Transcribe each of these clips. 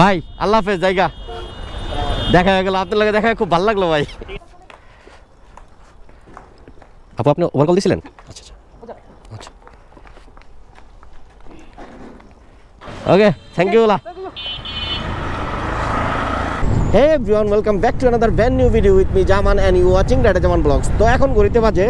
ভাই আল্লাহ হাফেজ জায়গা। দেখা গেল আপনার লাগে দেখা খুব ভালো লাগল ভাই। আপু আপনি ওভার কল দিয়েছিলেন? আচ্ছা আচ্ছা। আচ্ছা। Okay thank you hola hey everyone welcome back to another brand new video with me Zaman and you watching Raida Zaman vlogs তো এখন ঘড়িতে বাজে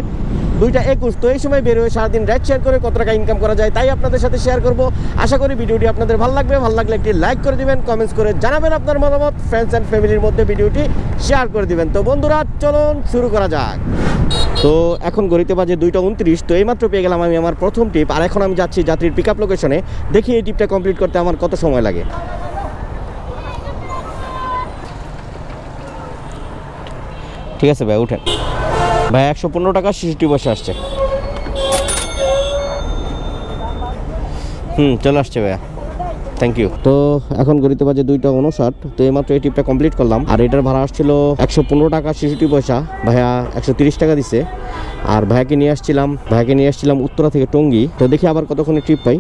দুইটা একুশ। তো এই সময় বের হয়ে সারাদিন রাইড শেয়ার করে কত টাকা ইনকাম করা যায় তাই আপনাদের সাথে শেয়ার করব। আশা করি ভিডিওটি আপনাদের ভালো লাগবে। ভালো লাগলে একটি লাইক করে দিবেন কমেন্টস করে জানাবেন আপনার মতামত ফ্রেন্ডস অ্যান্ড ফ্যামিলির মধ্যে ভিডিওটি শেয়ার করে দিবেন। তো বন্ধুরা, চলুন শুরু করা যাক। তো এখন গড়িতে বাজে দুইটা উনত্রিশ। তো এইমাত্র পেয়ে গেলাম আমি আমার প্রথম টিপ আর এখন আমি যাচ্ছি যাত্রীর পিক আপ লোকেশনে দেখি এই টিপটা কমপ্লিট করতে আমার কত সময় লাগে। ঠিক আছে ভাই উঠেন। ভাই একশো পনেরো টাকা শিশুটি বসে আসছে। হুম চলে আসছে ভাইয়া। থ্যাংক ইউ তো এখন গড়িতে বাজে দুইটা উনষাট তো এইমাত্র এই টিপটা কমপ্লিট করলাম। আর এটার ভাড়া আসছিল একশো পনেরো টাকা শিশুটি পয়সা ভাইয়া একশো তিরিশ টাকা দিছে। আর ভাইয়াকে নিয়ে আসছিলাম ভাইয়াকে নিয়ে আসছিলাম উত্তরা থেকে টঙ্গি। তো দেখি আবার কতক্ষণে ট্রিপ পাই।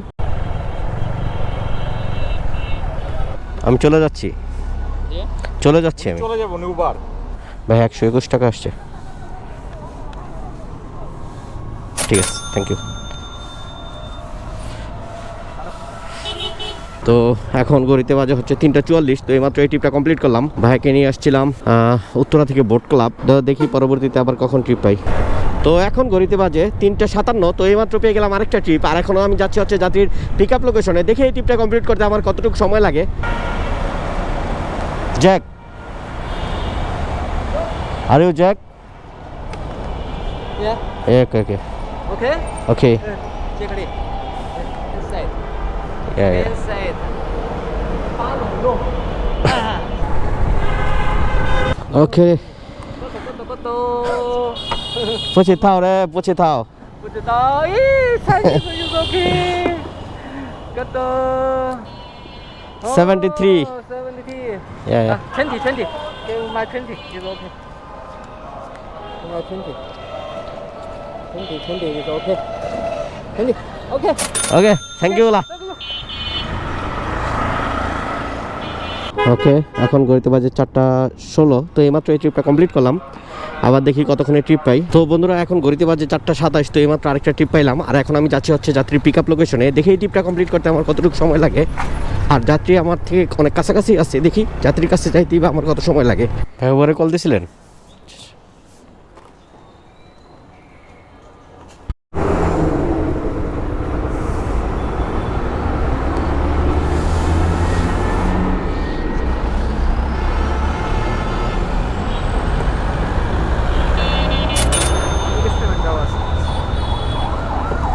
আমি চলে যাচ্ছি। চলে যাচ্ছি আমি। চলে যাব উবার ভাই, একশো একুশ টাকা আসছে। ঠিক আছে থ্যাংক ইউ তো এখন গড়িতে বাজে হচ্ছে তিনটা চুয়াল্লিশ, তো এইমাত্র এই ট্রিপটা কমপ্লিট করলাম। ভাইকে নিয়ে আসছিলাম উত্তরা থেকে বোট ক্লাব দেখি পরবর্তীতে আবার কখন ট্রিপ পাই। তো এখন গড়িতে বাজে তিনটা সাতান্ন, তো এইমাত্র পেয়ে গেলাম আরেকটা ট্রিপ আর এখনও আমি যাচ্ছি হচ্ছে যাত্রীর পিক আপ লোকেশনে দেখি এই ট্রিপটা কমপ্লিট করতে আমার কতটুকু সময় লাগে। Jack Are you Jack? Yeah. Yeah, okay, okay. Okay? Okay. Uh, Check it. Uh, inside. Yeah, yeah. Inside. Follow, no. okay. 不知道嘞，不知道。不知道，咦，才一个一个去，个多。Seventy three. Seventy three. Yeah. yeah. Uh, twenty, twenty. Give my twenty. It's okay. My twenty. Twenty, twenty is okay. Twenty. Okay. Okay thank you লা okay এখন গড়িতে বাজে চারটা ষোলো তো এইমাত্র এই ট্রিপটা কমপ্লিট করলাম। আবার দেখি কতক্ষণে ট্রিপ পাই। তো বন্ধুরা এখন গড়িতে বাজে চারটা সাতাশ তো এইমাত্র আরেকটা ট্রিপ পাইলাম। আর এখন আমি যাচ্ছি হচ্ছে যাত্রী পিক আপ লোকেশনে দেখি এই ট্রিপটা কমপ্লিট করতে আমার কতটুকু সময় লাগে। আর যাত্রী আমার থেকে অনেক কাছাকাছি আছে। দেখি যাত্রীর কাছে যাইতেই বা আমার কত সময় লাগে। হ্যাঁ ওভারে কল দিয়েছিলেন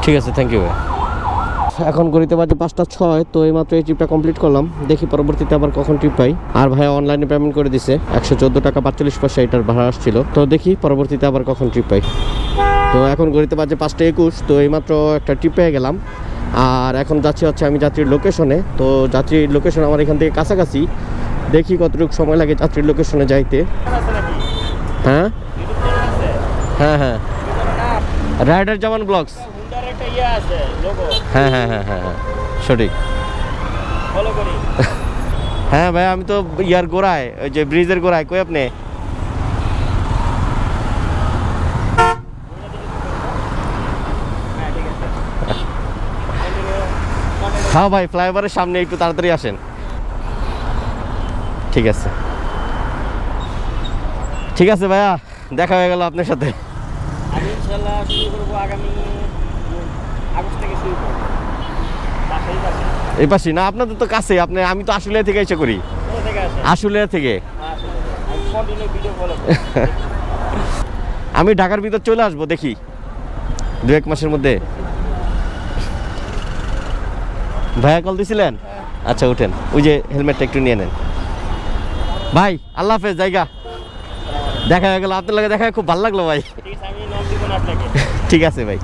ঠিক আছে থ্যাংক ইউ এখন গড়িতে বাজে পাঁচটা ছয়, তো এই মাত্র এই ট্রিপটা কমপ্লিট করলাম। দেখি পরবর্তীতে আবার কখন ট্রিপ পাই। আর ভাইয়া অনলাইনে পেমেন্ট করে দিছে। একশো চোদ্দ টাকা পাঁচচল্লিশ পয়সা এটার ভাড়া আসছিল। তো দেখি পরবর্তীতে আবার কখন ট্রিপ পাই। তো এখন গড়িতে বাজে পাঁচটা একুশ, তো এইমাত্র একটা ট্রিপ পেয়ে গেলাম। আর এখন যাচ্ছি হচ্ছে আমি যাত্রীর লোকেশনে তো যাত্রীর লোকেশন আমার এখান থেকে কাছাকাছি। দেখি কতটুকু সময় লাগে যাত্রীর লোকেশনে যাইতে। হ্যাঁ? হ্যাঁ হ্যাঁ। রাইডার জামান ব্লগস একটা ইয়ে আছে লোগো হ্যাঁ হ্যাঁ হ্যাঁ হ্যাঁ হ্যাঁ সঠিক। ফলো করি। হ্যাঁ ভাই আমি তো ইয়ার গোড়ায় ওই যে ব্রিজের গোড়ায় কই আপনি? হ্যাঁ হ্যাঁ ভাই ফ্লাইওভারের সামনে একটু তাড়াতাড়ি আসেন। ঠিক আছে। ঠিক আছে ভাইয়া দেখা হয়ে গেল আপনার সাথে। আমি ইনশাল্লাহ শুরু করব আগামী আগস্ট থেকে শুরু করব পাশেই পাশে এই পাশে না? আপনাদের তো কাছে আপনি আমি তো আসলে থেকে এসে করি। আসলে থেকে আমি করি আমি ঢাকার ভিতর চলে আসব দেখি। দু এক মাসের মধ্যে। ভাইয়া কল দিছিলেন? আচ্ছা উঠেন। ওই যে হেলমেটটা একটু নিয়ে নেন। ভাই আল্লাহ হাফেজ জায়গা। দেখা হয়ে গেল। আপনার লাগে দেখা খুব ভালো লাগল ভাই। ঠিক আছে ভাই।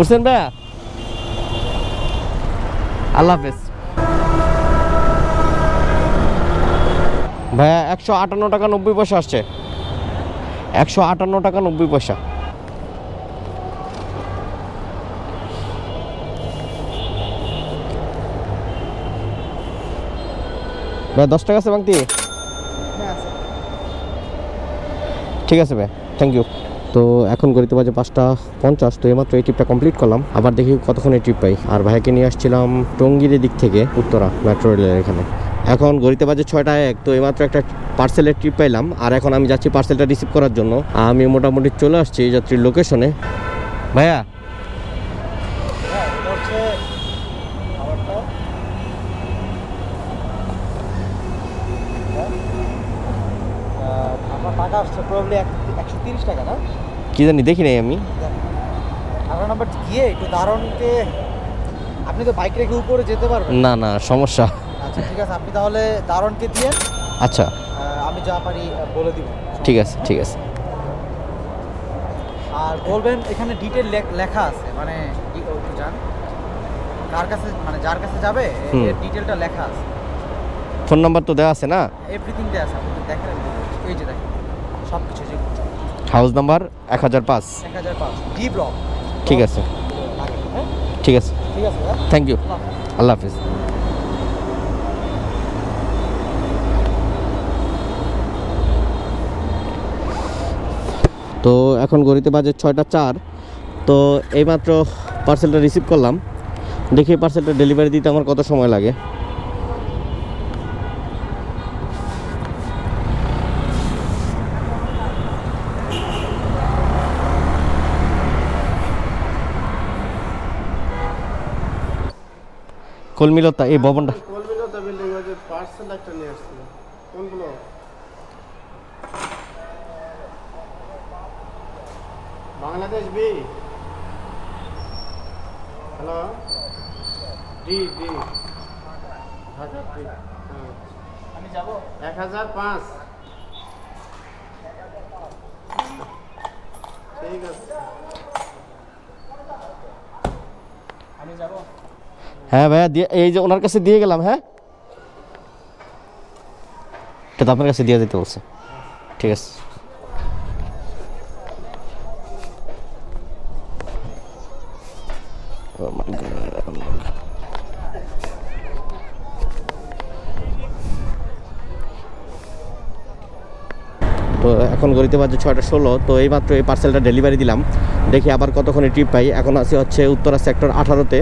উঠছেন ভাইয়া? আল্লাহ হাফেজ। ভাইয়া একশো আটান্ন টাকা নব্বই পয়সা আসছে। একশো আটান্ন টাকা নব্বই পয়সা। ভাই দশ টাকা আছে বাংতি? হ্যাঁ আছে। ঠিক আছে ভাই থ্যাংক ইউ তো এখন গড়িতে বাজে পাঁচটা পঞ্চাশ, তো এইমাত্র এই ট্রিপটা কমপ্লিট করলাম। আবার দেখি কতক্ষণ এই ট্রিপ পাই। আর ভাইকে নিয়ে আসছিলাম টঙ্গির দিক থেকে, উত্তরা মেট্রো রেলের এখানে। এখন গড়িতে বাজে ছয়টা এক, তো এইমাত্র একটা পার্সেলের ট্রিপ পাইলাম। আর এখন আমি যাচ্ছি পার্সেলটা রিসিভ করার জন্য। আমি মোটামুটি চলে আসছি এই যাত্রীর লোকেশনে ভাইয়া? টাকা আসছে প্রবলি একশো তিরিশ টাকা না? কি জানি দেখি নাই আমি। আঠারো নাম্বার গিয়ে একটু দারণকে আপনি তো বাইক রেখে উপরে যেতে পারবেন। না না সমস্যা। আচ্ছা ঠিক আছে আপনি তাহলে দারণকে দিয়ে আচ্ছা। আমি যা পারি বলে দিব। ঠিক আছে ঠিক আছে। আর বলবেন এখানে ডিটেল লেখা আছে মানে একটু যান কার কাছে মানে যার কাছে যাবে এর ডিটেলটা লেখা আছে। ফোন নাম্বার তো দেওয়া আছে না? এভরিথিং দেওয়া আছে আপনি দেখেন। এই যে দেখেন সব কিছু যে হাউস নাম্বার এক হাজার পাঁচ। ঠিক আছে। ঠিক আছে। থ্যাংক ইউ আল্লাহ হাফেজ। আল্লাহ হাফিজ। তো এখন গড়িতে বাজে ছয়টা চার। তো এইমাত্র পার্সেলটা রিসিভ করলাম। দেখি পার্সেলটা ডেলিভারি দিতে আমার কত সময় লাগে। কলমিলতা এই ভবনটা। কলমিলতা বিল্ডিং ওই যে পার্সেল একটা নিয়ে আসছিল কোনগুলো? Bangladesh B hello D D Dhaka D হ্যাঁ আমি যাব। এক হাজার পাঁচ। ঠিক আছে আমি যাব হ্যাঁ ভাইয়া, দিয়ে এই যে ওনার কাছে দিয়ে গেলাম হ্যাঁ? এটা তো আপনার কাছে দিয়ে দিতে বলছে। ঠিক আছে। Oh God. তো এখন গড়িতে বাজে ছয়টা ষোলো, তো এইমাত্র এই পার্সেলটা ডেলিভারি দিলাম। দেখি আবার কতক্ষণে ট্রিপ পাই। এখন আছি হচ্ছে উত্তরা সেক্টর আঠারোতে।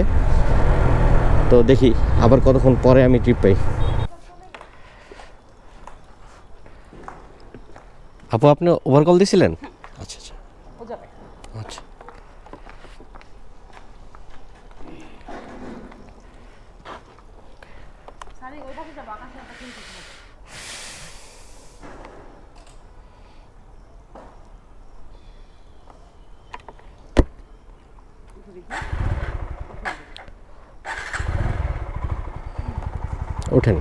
তো দেখি আবার কতক্ষণ পরে আমি ট্রিপ পাই। আপু আপনি ওভারকল দিছিলেন? দিয়েছিলেন আচ্ছা আচ্ছা। আচ্ছা। ওঠেন।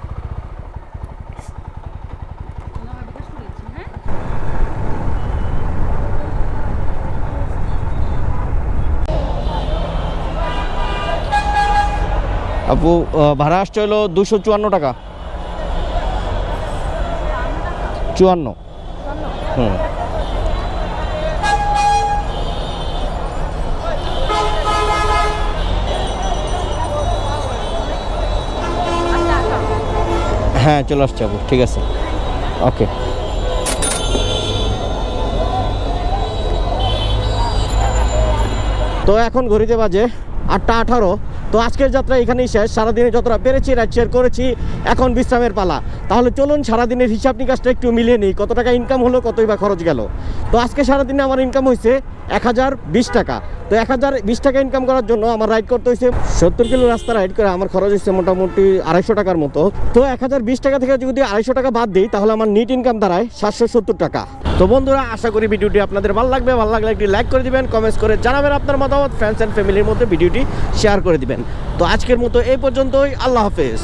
আপু ভাড়া আসছে হলো দুশো চুয়ান্ন টাকা। চুয়ান্ন। হুম। হ্যাঁ চলে আসছি আপু ঠিক আছে। ওকে। তো এখন ঘড়িতে বাজে আটটা আঠারো। তো আজকের যাত্রা এখানেই শেষ। সারাদিনে যতটা পেরেছি রাইড শেয়ার করেছি, এখন বিশ্রামের পালা। তাহলে চলুন, সারাদিনের হিসাব নিকাশটা একটু মিলিয়ে নিই। কত টাকা ইনকাম হলো, কতই বা খরচ গেল। তো আজকে সারাদিনে আমার ইনকাম হয়েছে এক হাজার বিশ টাকা। তো এক হাজার বিশ টাকা ইনকাম করার জন্য আমার রাইড করতে হয়েছে সত্তর কিলো রাস্তা রাইড করে। আমার খরচ হয়েছে মোটামুটি আড়াইশো টাকার মতো। তো এক হাজার বিশ টাকা থেকে যদি আড়াইশো টাকা বাদ দিই, তাহলে আমার নিট ইনকাম দাঁড়ায় সাতশো সত্তর টাকা। তো বন্ধুরা, আশা করি ভিডিওটি আপনাদের ভালো লাগবে। ভালো লাগলে একটি লাইক করে দিবেন কমেন্টস করে জানাবেন আপনার মতামত ফ্রেন্ডস অ্যান্ড ফ্যামিলির মধ্যে ভিডিওটি শেয়ার করে দিবেন। তো আজকের মতো এই পর্যন্তই, আল্লাহ হাফেজ।